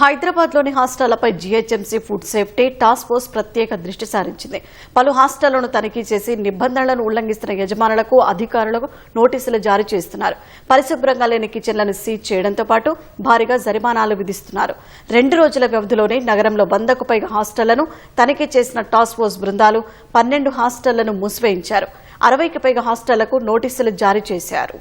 హైదరాబాద్లోని హాస్టళ్ళపై GHMC food safety task force ప్రత్యేక దృష్టి సారించింది. పలు హాస్టళ్ళను తనిఖీ చేసి నిబంధనలను ఉల్లంఘిస్తున్న యజమానులకు అధికారులకు నోటీసులు జారీ చేస్తున్నారు. పరిశుభ్రంగా లేని కిచెన్లను సీజ్ చేయడంతో పాటు భారీగా జరిమానాలు విధిస్తున్నారు. రెండు రోజుల వ్యవధిలోనే నగరంలో వందకు పైగా హాస్టళ్ళను తనిఖీ చేసిన టాస్క్ ఫోర్స్ బృందాలు పన్నెండు హాస్టళ్ళను మూసివేయించారు. అరవైకి పైగా హాస్టళ్ళకు నోటీసులు జారీ చేశారు.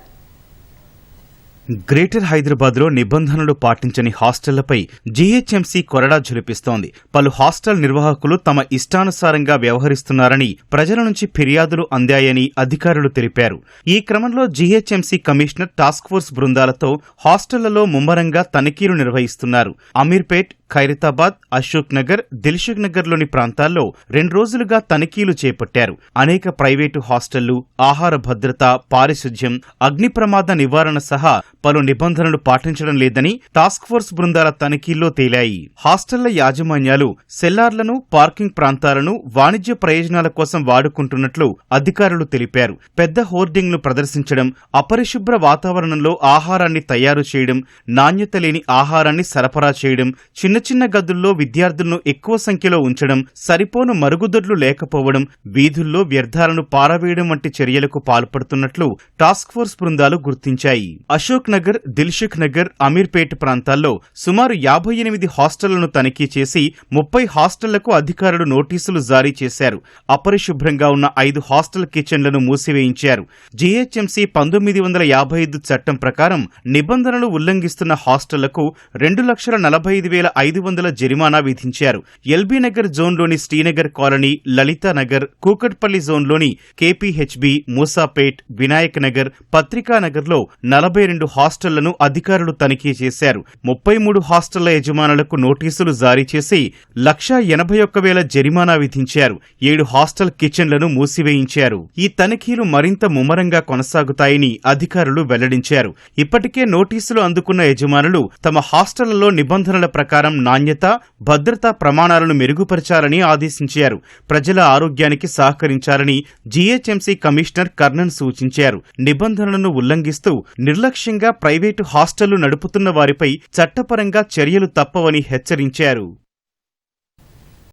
గ్రేటర్ హైదరాబాద్లో నిబంధనలు పాటించని హాస్టళ్ళపై జీహెచ్ఎంసీ కొరడా ఝులిపిస్తోంది పలు హాస్టల్ నిర్వాహకులు తమ ఇష్టానుసారంగా వ్యవహరిస్తున్నారని ప్రజల నుంచి ఫిర్యాదులు అందాయని అధికారులు తెలిపారు. ఈ క్రమంలో జీహెచ్ఎంసీ కమిషనర్ టాస్క్ ఫోర్స్ బృందాలతో హాస్టళ్ళలో ముమ్మరంగా తనిఖీలు నిర్వహిస్తున్నారు. అమీర్పేట్ ఖైరతాబాద్ అశోక్ నగర్ దిల్సుఖ్ నగర్లోని ప్రాంతాల్లో రెండు రోజులుగా తనిఖీలు చేపట్టారు. అనేక ప్రైవేటు హాస్టళ్ళు ఆహార భద్రత పారిశుధ్యం అగ్ని ప్రమాద నివారణ సహా పలు నిబంధనలు పాటించడం లేదని టాస్క్ ఫోర్స్ బృందాల తనిఖీల్లో తేలాయి. హాస్టళ్ళ యాజమాన్యాలు సెల్లార్లను పార్కింగ్ ప్రాంతాలను వాణిజ్య ప్రయోజనాల కోసం వాడుకుంటున్నట్లు అధికారులు తెలిపారు. పెద్ద హోర్డింగ్లు ప్రదర్శించడం అపరిశుభ్ర వాతావరణంలో ఆహారాన్ని తయారు చేయడం నాణ్యత లేని ఆహారాన్ని సరఫరా చేయడం చిన్న చిన్న గదుల్లో విద్యార్థులను ఎక్కువ సంఖ్యలో ఉంచడం సరిపోను మరుగుదొడ్లు లేకపోవడం వీధుల్లో వ్యర్థాలను పారవేయడం వంటి చర్యలకు పాల్పడుతున్నట్లు టాస్క్ ఫోర్స్ బృందాలు గుర్తించాయి. అశోక్ నగర్ దిల్షుక్ నగర్ అమీర్పేట్ ప్రాంతాల్లో సుమారు యాభై ఎనిమిది హాస్టళ్ళను తనిఖీ చేసి ముప్పై హాస్టళ్ళకు అధికారులు నోటీసులు జారీ చేశారు. అపరిశుభ్రంగా ఉన్న ఐదు హాస్టల్ కిచెన్లను మూసివేయించారు. జీహెచ్ఎంసీ పంతొమ్మిది వందల యాభై ఐదు చట్టం ప్రకారం నిబంధనలు ఉల్లంఘిస్తున్న హాస్టళ్ళకు రెండు లక్షల నలభై ఐదు వేల ఐదు ఐదు వందల జరిమానా విధించారు. ఎల్బీ నగర్ జోన్లోని శ్రీనగర్ కాలనీ లలితానగర్ కూకట్పల్లి జోన్లోని కేపీహెచ్బి మూసాపేట్ వినాయక్ నగర్ పత్రికానగర్లో నలభై రెండు హాస్టళ్ళను అధికారులు తనిఖీ చేశారు. ముప్పై మూడు హాస్టళ్ళ యజమానులకు నోటీసులు జారీ చేసి లక్షా ఎనభై ఒక్క వేల జరిమానా విధించారు. ఏడు హాస్టల్ కిచెన్లను మూసివేయించారు. ఈ తనిఖీలు మరింత ముమ్మరంగా కొనసాగుతాయని అధికారులు వెల్లడించారు. ఇప్పటికే నోటీసులు అందుకున్న యజమానులు తమ హాస్టళ్ళలో నిబంధనల ప్రకారం నాణ్యత భద్రతా ప్రమాణాలను మెరుగుపరచాలని ఆదేశించారు. ప్రజల ఆరోగ్యానికి సహకరించాలని జీహెచ్ఎంసీ కమిషనర్ కర్ణన్ సూచించారు. నిబంధనలను ఉల్లంఘిస్తూ నిర్లక్ష్యంగా ప్రైవేటు హాస్టళ్ళు నడుపుతున్న వారిపై చట్టపరంగా చర్యలు తప్పవని హెచ్చరించారు.